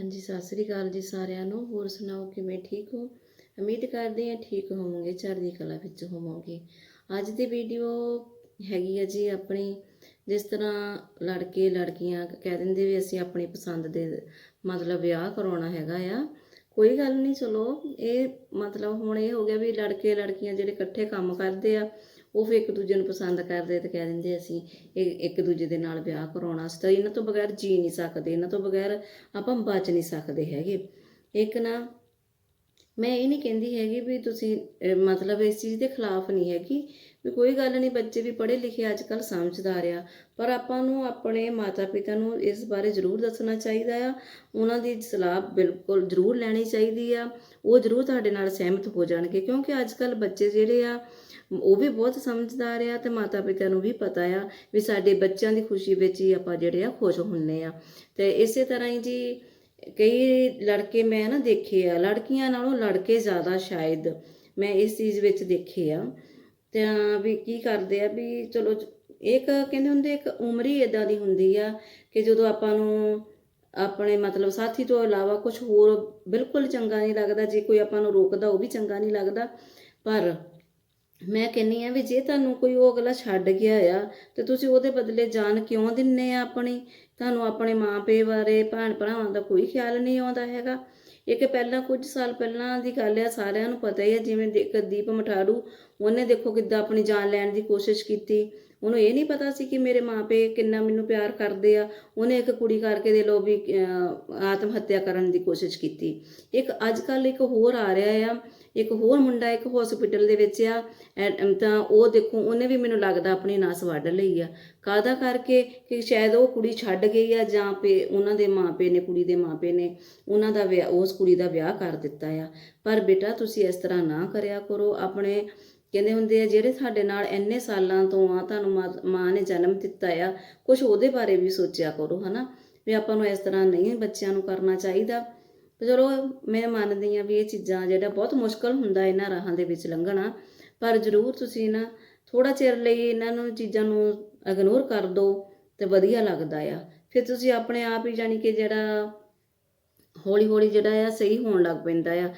ਹਾਂਜੀ, ਸਤਿ ਸ੍ਰੀ ਅਕਾਲ ਜੀ ਸਾਰਿਆਂ ਨੂੰ। ਹੋਰ ਸੁਣਾਓ, ਕਿਵੇਂ ਠੀਕ ਹੋ? ਉਮੀਦ ਕਰਦੇ ਹਾਂ ਠੀਕ ਹੋਵੋਗੇ, ਚੜ੍ਹਦੀ ਕਲਾ ਵਿੱਚ ਹੋਵੋਗੇ। ਅੱਜ ਦੀ ਵੀਡੀਓ ਹੈਗੀ ਆ ਜੀ ਆਪਣੀ, ਜਿਸ ਤਰ੍ਹਾਂ ਲੜਕੇ ਲੜਕੀਆਂ ਕਹਿ ਦਿੰਦੇ ਵੀ ਅਸੀਂ ਆਪਣੀ ਪਸੰਦ ਦੇ ਮਤਲਬ ਵਿਆਹ ਕਰਾਉਣਾ ਹੈਗਾ ਆ। ਕੋਈ ਗੱਲ ਨਹੀਂ, ਚਲੋ, ਇਹ ਮਤਲਬ ਹੁਣ ਇਹ ਹੋ ਗਿਆ ਵੀ ਲੜਕੇ ਲੜਕੀਆਂ ਜਿਹੜੇ ਇਕੱਠੇ ਕੰਮ ਕਰਦੇ ਆ ਉਹ ਫਿਰ ਇੱਕ ਦੂਜੇ ਨੂੰ ਪਸੰਦ ਕਰਦੇ ਤੇ ਕਹਿ ਦਿੰਦੇ ਅਸੀਂ, ਇਹ ਇੱਕ ਦੂਜੇ ਦੇ ਨਾਲ ਵਿਆਹ ਕਰਾਉਣਾ, ਅਸੀਂ ਤਾਂ ਇਹਨਾਂ ਤੋਂ ਬਗੈਰ ਜੀ ਨਹੀਂ ਸਕਦੇ, ਇਹਨਾਂ ਤੋਂ ਬਗੈਰ ਆਪਾਂ ਬਚ ਨਹੀਂ ਸਕਦੇ ਹੈਗੇ। ਇੱਕ ਨਾ, ਮੈਂ ਇਹ ਨਹੀਂ ਕਹਿੰਦੀ ਹੈਗੀ ਵੀ ਤੁਸੀਂ ਮਤਲਬ ਇਸ ਚੀਜ਼ ਦੇ ਖਿਲਾਫ ਨਹੀਂ ਹੈਗੀ, ਵੀ ਕੋਈ ਗੱਲ ਨਹੀਂ, ਬੱਚੇ ਵੀ ਪੜ੍ਹੇ ਲਿਖੇ ਅੱਜ ਕੱਲ੍ਹ ਸਮਝਦਾਰ ਆ, ਪਰ ਆਪਾਂ ਨੂੰ ਆਪਣੇ ਮਾਤਾ ਪਿਤਾ ਨੂੰ ਇਸ ਬਾਰੇ ਜ਼ਰੂਰ ਦੱਸਣਾ ਚਾਹੀਦਾ ਆ, ਉਹਨਾਂ ਦੀ ਸਲਾਹ ਬਿਲਕੁਲ ਜ਼ਰੂਰ ਲੈਣੀ ਚਾਹੀਦੀ ਆ, ਉਹ ਜ਼ਰੂਰ ਤੁਹਾਡੇ ਨਾਲ ਸਹਿਮਤ ਹੋ ਜਾਣਗੇ, ਕਿਉਂਕਿ ਅੱਜ ਕੱਲ੍ਹ ਬੱਚੇ ਜਿਹੜੇ ਆ ਉਹ ਵੀ ਬਹੁਤ ਸਮਝਦਾਰ ਆ ਤੇ ਮਾਤਾ ਪਿਤਾ ਨੂੰ ਵੀ ਪਤਾ ਆ ਵੀ ਸਾਡੇ ਬੱਚਿਆਂ ਦੀ ਖੁਸ਼ੀ ਵਿੱਚ ਹੀ ਆਪਾਂ ਜਿਹੜੇ ਆ ਖੁਸ਼ ਹੁੰਨੇ ਆ। ਤੇ ਇਸੇ ਤਰ੍ਹਾਂ ਹੀ ਜੀ, ਕਈ ਲੜਕੇ ਮੈਂ ਨਾ ਦੇਖੇ ਆ, ਲੜਕੀਆਂ ਨਾਲੋਂ ਲੜਕੇ ਜ਼ਿਆਦਾ ਸ਼ਾਇਦ ਮੈਂ ਇਸ ਚੀਜ਼ ਵਿੱਚ ਦੇਖੇ ਆ। ਤਾਂ ਵੀ ਕੀ ਕਰਦੇ ਆ ਵੀ ਚਲੋ ਇੱਕ ਕਹਿੰਦੇ ਹੁੰਦੇ ਇੱਕ ਉਮਰ ਹੀ ਇਦਾਂ ਦੀ ਹੁੰਦੀ ਆ ਕਿ ਜਦੋਂ ਆਪਾਂ ਨੂੰ ਆਪਣੇ ਮਤਲਬ ਸਾਥੀ ਤੋਂ ਇਲਾਵਾ ਕੁਝ ਹੋਰ ਬਿਲਕੁਲ ਚੰਗਾ ਨਹੀਂ ਲੱਗਦਾ, ਜੇ ਕੋਈ ਆਪਾਂ ਨੂੰ ਰੋਕਦਾ ਉਹ ਵੀ ਚੰਗਾ ਨਹੀਂ ਲੱਗਦਾ। ਪਰ ਮੈਂ ਕਹਿੰਨੀ ਆ ਵੀ ਜੇ ਤੁਹਾਨੂੰ ਕੋਈ ਉਹ ਅਗਲਾ ਛੱਡ ਗਿਆ ਆ, ਤੇ ਤੁਸੀਂ ਉਹਦੇ ਬਦਲੇ ਜਾਨ ਕਿਉਂ ਦਿੰਨੇ ਆ ਆਪਣੀ? ਤੁਹਾਨੂੰ ਆਪਣੇ ਮਾਪੇ ਬਾਰੇ ਭੈਣ ਭਰਾਵਾਂ ਦਾ ਕੋਈ ਖਿਆਲ ਨਹੀਂ ਆਉਂਦਾ ਹੈਗਾ। ਇੱਕ ਪਹਿਲਾਂ ਕੁਝ ਸਾਲ ਪਹਿਲਾਂ ਦੀ ਗੱਲ ਆ, ਸਾਰਿਆਂ ਨੂੰ ਪਤਾ ਹੀ ਹੈ ਜਿਵੇਂ ਦੇਖ ਦੀਪ ਮਠਾੜੂ, ਉਹਨੇ ਦੇਖੋ ਕਿੱਦਾਂ ਆਪਣੀ ਜਾਨ ਲੈਣ ਦੀ ਕੋਸ਼ਿਸ਼ ਕੀਤੀ। ਉਹਨੂੰ ਇਹ ਨਹੀਂ ਪਤਾ ਸੀ ਕਿ ਮੇਰੇ ਮਾਪੇ ਕਿੰਨਾ ਮੈਨੂੰ ਪਿਆਰ ਕਰਦੇ ਆ। ਉਹਨੇ ਇੱਕ ਕੁੜੀ ਕਰਕੇ ਦੇ ਲੋ ਵੀ ਆਤਮ ਹੱਤਿਆ ਕਰਨ ਦੀ ਕੋਸ਼ਿਸ਼ ਕੀਤੀ। ਇੱਕ ਅੱਜ ਕੱਲ ਇੱਕ ਹੋਰ ਆ ਰਿਹਾ ਆ ਇੱਕ ਹੋਰ ਮੁੰਡਾ ਇੱਕ ਹਸਪੀਟਲ ਦੇ ਵਿੱਚ ਆ ਤਾਂ ਉਹ ਦੇਖੋ, ਉਹਨੇ ਵੀ ਮੈਨੂੰ ਲੱਗਦਾ ਆਪਣੀ ਨਾਸ ਵੱਢ ਲਈ ਆ। ਕਾਹਦਾ ਕਰਕੇ? ਕਿ ਸ਼ਾਇਦ ਉਹ ਕੁੜੀ ਛੱਡ ਗਈ ਆ ਜਾਂ ਪੇ, ਉਹਨਾਂ ਦੇ ਮਾਪੇ ਨੇ, ਕੁੜੀ ਦੇ ਮਾਪੇ ਨੇ, ਉਹਨਾਂ ਦਾ ਵਿਆਹ, ਉਸ ਕੁੜੀ ਦਾ ਵਿਆਹ ਕਰ ਦਿੱਤਾ ਆ। ਪਰ ਬੇਟਾ, ਤੁਸੀਂ ਇਸ ਤਰ੍ਹਾਂ ਨਾ ਕਰਿਆ ਕਰੋ। ਆਪਣੇ ਕਹਿੰਦੇ ਹੁੰਦੇ ਆ, ਜਿਹੜੇ ਸਾਡੇ ਨਾਲ ਇੰਨੇ ਸਾਲਾਂ ਤੋਂ ਆ, ਤੁਹਾਨੂੰ ਮਾਂ- ਮਾਂ ਨੇ ਜਨਮ ਦਿੱਤਾ ਆ ਕੁਝ ਉਹਦੇ ਬਾਰੇ ਵੀ ਸੋਚਿਆ ਕਰੋ ਹਨਾ? ਵੀ ਆਪਾਂ ਨੂੰ ਇਸ ਤਰ੍ਹਾਂ ਨਹੀਂ ਬੱਚਿਆਂ ਨੂੰ ਕਰਨਾ ਚਾਹੀਦਾ। ਤੇ ਚਲੋ ਮੈਂ ਮੰਨਦੀ ਆ ਵੀ ਇਹ ਚੀਜ਼ਾਂ ਜਿਹੜਾ ਬਹੁਤ ਮੁਸ਼ਕਲ ਹੁੰਦਾ ਇਹਨਾਂ ਰਾਹਾਂ ਦੇ ਵਿੱਚ ਲੰਘਣਾ, ਪਰ ਜ਼ਰੂਰ ਤੁਸੀਂ ਨਾ ਥੋੜਾ ਚਿਰ ਲਈ ਇਹਨਾਂ ਨੂੰ ਚੀਜ਼ਾਂ ਨੂੰ ਇਗਨੋਰ ਕਰ ਦਿਓ ਤੇ ਵਧੀਆ ਲੱਗਦਾ ਆ। ਫਿਰ ਤੁਸੀਂ ਆਪਣੇ ਆਪ ਹੀ ਜਾਨੀ ਕਿ ਜਿਹੜਾ ਹੌਲੀ ਹੌਲੀ ਜਿਹੜਾ ਆ ਸਹੀ ਹੋਣ ਲੱਗ ਪੈਂਦਾ ਆ।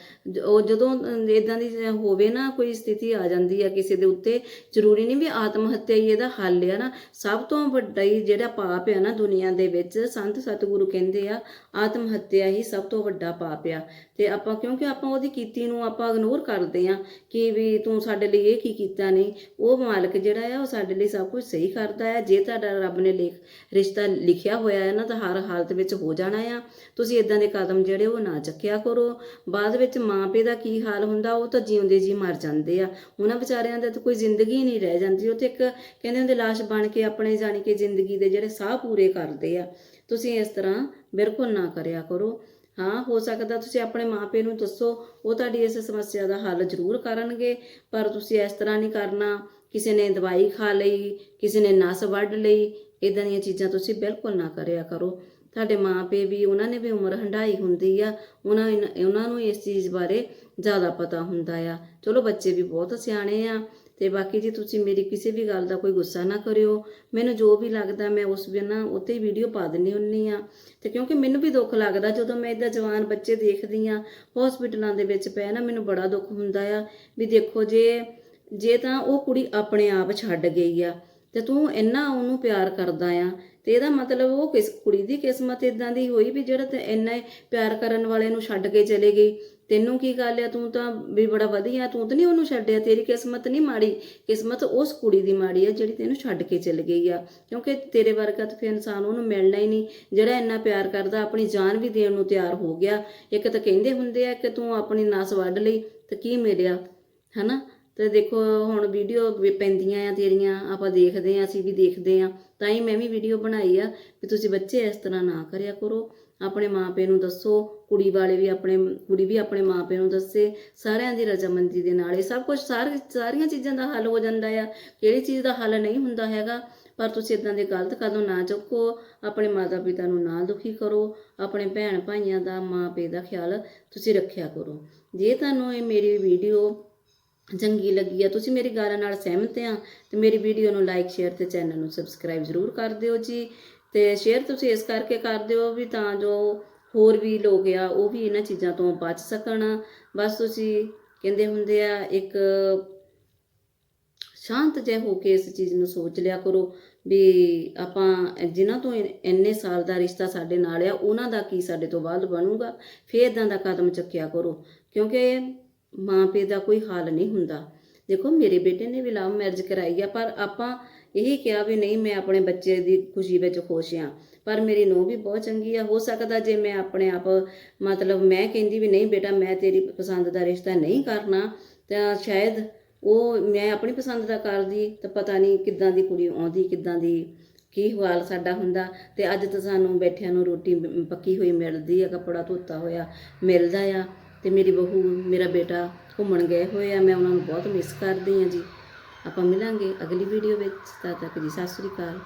ਉਹ ਜਦੋਂ ਇਦਾਂ ਦੀ ਹੋਵੇ ਨਾ ਕੋਈ ਸਥਿਤੀ ਆ ਜਾਂਦੀ ਆ ਕਿਸੇ ਦੇ ਉੱਤੇ, ਜ਼ਰੂਰੀ ਨਹੀਂ ਵੀ ਆਤਮ ਹੱਤਿਆ ਹੀ ਇਹਦਾ ਹੱਲ ਆ ਨਾ। ਸਭ ਤੋਂ ਵੱਡਾ ਹੀ ਜਿਹੜਾ ਪਾਪ ਆ ਨਾ ਦੁਨੀਆ ਦੇ ਵਿੱਚ, ਸੰਤ ਸਤਿਗੁਰੂ ਕਹਿੰਦੇ ਆ ਆਤਮ ਹੱਤਿਆ ਹੀ ਸਭ ਤੋਂ ਵੱਡਾ ਪਾਪ ਆ। ਤੇ ਆਪਾਂ ਕਿਉਂਕਿ ਆਪਾਂ ਉਹਦੀ ਕੀਤੀ ਨੂੰ ਆਪਾਂ ਇਗਨੋਰ ਕਰਦੇ ਆ ਕਿ ਵੀ ਤੂੰ ਸਾਡੇ ਲਈ ਇਹ ਕੀ ਕੀਤਾ ਨਹੀਂ ਉਹ ਮਾਲਕ ਜਿਹੜਾ ਆ ਉਹ ਸਾਡੇ ਲਈ ਸਭ ਕੁਝ ਸਹੀ ਕਰਦਾ ਆ। ਜੇ ਤੁਹਾਡਾ ਰੱਬ ਨੇ ਲਿਖ, ਰਿਸ਼ਤਾ ਲਿਖਿਆ ਹੋਇਆ ਹੈ ਨਾ ਤਾਂ ਹਰ ਹਾਲਤ ਵਿੱਚ ਹੋ ਜਾਣਾ ਆ। ਤੁਸੀਂ ਇਦਾਂ ਦੇ ਕਦਮ ਜਿਹੜੇ ਉਹ ਨਾ ਚੱਕਿਆ ਕਰੋ। ਬਾਅਦ ਵਿੱਚ ਮਾਂ ਦਾ ਕੀ ਹਾਲ ਹੁੰਦਾ, ਉਹ ਤਾਂ ਜਿਉਂਦੇ ਜੀ ਮਰ ਜਾਂਦੇ ਆ। ਉਹਨਾਂ ਵਿਚਾਰਿਆਂ ਦਾ ਤਾਂ ਕੋਈ ਜ਼ਿੰਦਗੀ ਨਹੀਂ ਰਹਿ ਜਾਂਦੀ। ਉਹ ਤੇ ਇੱਕ ਕਹਿੰਦੇ ਹੁੰਦੇ ਲਾਸ਼ ਬਣ ਕੇ ਆਪਣੇ ਜਾਣੀ ਕਿ ਜ਼ਿੰਦਗੀ ਦੇ ਜਿਹੜੇ ਸਾਹ ਪੂਰੇ ਕਰਦੇ ਆ। ਤੁਸੀਂ ਇਸ ਤਰ੍ਹਾਂ ਬਿਲਕੁਲ ਨਾ ਕਰਿਆ ਕਰੋ। ਹਾਂ, ਹੋ ਸਕਦਾ ਤੁਸੀਂ ਆਪਣੇ ਮਾਪੇ ਨੂੰ ਦੱਸੋ, ਉਹ ਤੁਹਾਡੀ ਇਸ ਸਮੱਸਿਆ ਦਾ ਹੱਲ ਜ਼ਰੂਰ ਕਰਨਗੇ। ਪਰ ਤੁਸੀਂ ਇਸ ਤਰ੍ਹਾਂ ਨਹੀਂ ਕਰਨਾ। ਕਿਸੇ ਨੇ ਦਵਾਈ ਖਾ ਲਈ, ਕਿਸੇ ਨੇ ਨਸ ਵੱਢ ਲਈ। ਇਦਾਂ ਦੀਆਂ ਚੀਜ਼ਾਂ ਤੁਸੀਂ ਬਿਲਕੁਲ ਨਾ ਕਰਿਆ ਕਰੋ। ਤੁਹਾਡੇ ਮਾਪੇ ਵੀ ਉਹਨਾਂ ਨੇ ਵੀ ਉਮਰ ਹੰਢਾਈ ਹੁੰਦੀ ਆ। ਉਹਨਾਂ ਉਹਨਾਂ ਨੂੰ ਇਸ ਚੀਜ਼ ਬਾਰੇ ਜ਼ਿਆਦਾ ਪਤਾ ਹੁੰਦਾ ਆ। ਚਲੋ ਬੱਚੇ ਵੀ ਬਹੁਤ ਸਿਆਣੇ ਆ ਤੇ ਬਾਕੀ ਜੀ ਤੁਸੀਂ ਮੇਰੀ ਕਿਸੇ ਵੀ ਗੱਲ ਦਾ ਕੋਈ ਗੁੱਸਾ ਨਾ ਕਰਿਓ, ਮੈਨੂੰ ਜੋ ਵੀ ਲੱਗਦਾ ਮੈਂ ਉਸ ਵੀ ਨਾ ਉੱਤੇ ਵੀਡੀਓ ਪਾ ਦਿੰਨੀ ਹੁੰਨੀ ਆ। ਤੇ ਕਿਉਂਕਿ ਮੈਨੂੰ ਵੀ ਦੁੱਖ ਲੱਗਦਾ ਜਦੋਂ ਮੈਂ ਇਦਾਂ ਜਵਾਨ ਬੱਚੇ ਦੇਖਦੀ ਆ ਹਸਪੀਟਲਾਂ ਦੇ ਵਿੱਚ ਪਏ ਨਾ ਮੈਨੂੰ ਬੜਾ ਦੁੱਖ ਹੁੰਦਾ ਆ ਵੀ ਦੇਖੋ ਜੇ ਜੇ ਤਾਂ ਉਹ ਕੁੜੀ ਆਪਣੇ ਆਪ ਛੱਡ ਗਈ ਆ। ਤੇ ਤੂੰ ਇੰਨਾ ਉਹਨੂੰ ਪਿਆਰ ਕਰਦਾ ਆ, ਤੇ ਇਹਦਾ ਮਤਲਬ ਉਹ ਕਿਸ ਕੁੜੀ ਦੀ ਕਿਸਮਤ ਇਦਾਂ ਦੀ ਹੋਈ ਵੀ ਜਿਹੜਾ ਤੇ ਇੰਨਾ ਪਿਆਰ ਕਰਨ ਵਾਲੇ ਨੂੰ ਛੱਡ ਕੇ ਚਲੇ ਗਈ? ਤੈਨੂੰ ਕੀ ਗੱਲ ਆ? ਤੂੰ ਤਾਂ ਵੀ ਬੜਾ ਵਧੀਆ, ਤੂੰ ਤਾਂ ਨਹੀਂ ਉਹਨੂੰ ਛੱਡਿਆ? ਤੇਰੀ ਕਿਸਮਤ ਨਹੀਂ ਮਾੜੀ, ਕਿਸਮਤ ਉਸ ਕੁੜੀ ਦੀ ਮਾੜੀ ਆ ਜਿਹੜੀ ਤੈਨੂੰ ਛੱਡ ਕੇ ਚਲ ਗਈ ਆ। ਕਿਉਂਕਿ ਤੇਰੇ ਵਰਗਾ ਤਾਂ ਫਿਰ ਇਨਸਾਨ ਉਹਨੂੰ ਮਿਲਣਾ ਹੀ ਨਹੀਂ, ਜਿਹੜਾ ਇੰਨਾ ਪਿਆਰ ਕਰਦਾ, ਆਪਣੀ ਜਾਨ ਵੀ ਦੇਣ ਨੂੰ ਤਿਆਰ ਹੋ ਗਿਆ। ਇੱਕ ਤਾਂ ਕਹਿੰਦੇ ਹੁੰਦੇ ਆ ਕਿ ਤੂੰ ਆਪਣੀ ਨਸ ਵੱਢ ਲਈ, ਤੇ ਕੀ ਮਿਲਿਆ? ਹਨਾ? ਤੇ ਦੇਖੋ, ਹੁਣ ਵੀਡੀਓ ਪੈਂਦੀਆਂ ਆ ਤੇਰੀਆਂ, ਆਪਾਂ ਦੇਖਦੇ ਆ, ਅਸੀਂ ਵੀ ਦੇਖਦੇ ਆ। ਤਾਂ ਹੀ ਮੈਂ ਵੀ ਵੀਡੀਓ ਬਣਾਈ ਆ ਵੀ ਤੁਸੀਂ ਬੱਚੇ ਇਸ ਤਰ੍ਹਾਂ ਨਾ ਕਰਿਆ ਕਰੋ। ਆਪਣੇ ਮਾਪੇ ਨੂੰ ਦੱਸੋ, ਕੁੜੀ ਵਾਲੇ ਵੀ ਆਪਣੇ, ਕੁੜੀ ਵੀ ਆਪਣੇ ਮਾਪੇ ਨੂੰ ਦੱਸੇ, ਸਾਰਿਆਂ ਦੀ ਰਜਾਮੰਦੀ ਦੇ ਨਾਲ। ਇਹ ਸਭ ਕੁਝ ਸਾਰ, ਸਾਰੀਆਂ ਚੀਜ਼ਾਂ ਦਾ ਹੱਲ ਹੋ ਜਾਂਦਾ ਆ। ਕਿਹੜੀ ਚੀਜ਼ ਦਾ ਹੱਲ ਨਹੀਂ ਹੁੰਦਾ ਹੈਗਾ, ਪਰ ਤੁਸੀਂ ਇਦਾਂ ਦੇ ਗਲਤ ਕਦਮ ਨਾ ਚੁੱਕੋ। ਆਪਣੇ ਮਾਤਾ ਪਿਤਾ ਨੂੰ ਨਾ ਦੁਖੀ ਕਰੋ। ਆਪਣੇ ਭੈਣ ਭਾਈਆਂ ਦਾ ਮਾਂ ਪਿਓ ਦਾ ਖਿਆਲ ਤੁਸੀਂ ਰੱਖਿਆ ਕਰੋ। ਜੇ ਤੁਹਾਨੂੰ ਇਹ ਮੇਰੀ ਵੀਡੀਓ ਚੰਗੀ ਲੱਗੀ ਆ, ਤੁਸੀਂ ਮੇਰੀ ਗੱਲ ਨਾਲ ਸਹਿਮਤ ਆ ਤੇ ਮੇਰੀ ਵੀਡੀਓ ਨੂੰ ਲਾਈਕ ਸ਼ੇਅਰ ਤੇ ਚੈਨਲ ਨੂੰ ਸਬਸਕ੍ਰਾਈਬ ਜ਼ਰੂਰ ਕਰ ਦਿਓ ਜੀ ਤੇ ਸ਼ੇਅਰ ਤੁਸੀਂ ਇਸ ਕਰਕੇ ਕਰ ਦਿਓ ਵੀ ਤਾਂ ਜੋ ਹੋਰ ਵੀ ਲੋਕ ਆ, ਉਹ ਵੀ ਇਹਨਾਂ ਚੀਜ਼ਾਂ ਤੋਂ ਬਚ ਸਕਣ। ਬਸ ਤੁਸੀਂ ਕਹਿੰਦੇ ਹੁੰਦੇ ਆ, ਇੱਕ ਸ਼ਾਂਤ ਜੇ ਹੋ ਕੇ ਇਸ ਚੀਜ਼ ਨੂੰ ਸੋਚ ਲਿਆ ਕਰੋ ਵੀ ਆਪਾਂ ਜਿਨ੍ਹਾਂ ਤੋਂ ਇੰਨੇ ਸਾਲ ਦਾ ਰਿਸ਼ਤਾ ਸਾਡੇ ਨਾਲ ਆ, ਉਹਨਾਂ ਦਾ ਕੀ ਸਾਡੇ ਤੋਂ ਬਾਅਦ ਬਣੂਗਾ? ਫੇਰ ਇਦਾਂ ਦਾ ਕਦਮ ਚੱਕਿਆ ਕਰੋ। ਕਿਉਂਕਿ ਮਾਂ ਪਿਓ ਦਾ ਕੋਈ ਹਾਲ ਨਹੀਂ ਹੁੰਦਾ। ਦੇਖੋ, ਮੇਰੇ ਬੇਟੇ ਨੇ ਵੀ ਲਵ ਮੈਰਿਜ ਕਰਾਈ ਆ, ਪਰ ਆਪਾਂ ਇਹੀ ਕਿਹਾ ਵੀ ਨਹੀਂ, ਮੈਂ ਆਪਣੇ ਬੱਚੇ ਦੀ ਖੁਸ਼ੀ ਵਿੱਚ ਖੁਸ਼ ਆ। ਪਰ ਮੇਰੀ ਨੂੰਹ ਵੀ ਬਹੁਤ ਚੰਗੀ ਆ। ਹੋ ਸਕਦਾ ਜੇ ਮੈਂ ਆਪਣੇ ਆਪ, ਮਤਲਬ ਮੈਂ ਕਹਿੰਦੀ ਵੀ ਨਹੀਂ, ਬੇਟਾ, ਮੈਂ ਤੇਰੀ ਪਸੰਦ ਦਾ ਰਿਸ਼ਤਾ ਨਹੀਂ ਕਰਨਾ, ਤਾਂ ਸ਼ਾਇਦ ਉਹ, ਮੈਂ ਆਪਣੀ ਪਸੰਦ ਦਾ ਕਰਦੀ, ਤਾਂ ਪਤਾ ਨਹੀਂ ਕਿੱਦਾਂ ਦੀ ਕੁੜੀ ਆਉਂਦੀ, ਕਿੱਦਾਂ ਦੀ ਕੀ ਹਾਲ ਸਾਡਾ ਹੁੰਦਾ। ਤੇ ਅੱਜ ਤਾਂ ਸਾਨੂੰ ਬੈਠਿਆਂ ਨੂੰ ਰੋਟੀ ਪੱਕੀ ਹੋਈ ਮਿਲਦੀ ਆ, ਕੱਪੜਾ ਧੋਤਾ ਹੋਇਆ, ਮਿਲਦਾ ਆ। ਤੇ ਮੇਰੀ ਬਹੂ, ਮੇਰਾ ਬੇਟਾ ਘੁੰਮਣ ਗਏ ਹੋਏ ਆ, ਮੈਂ ਉਹਨਾਂ ਨੂੰ ਬਹੁਤ ਮਿਸ ਕਰਦੀ ਆ ਜੀ। ਆਪਾਂ ਮਿਲਾਂਗੇ ਅਗਲੀ ਵੀਡੀਓ ਵਿੱਚ, ਤਦ ਤੱਕ ਜੀ, ਸਤਿ ਸ੍ਰੀ ਅਕਾਲ।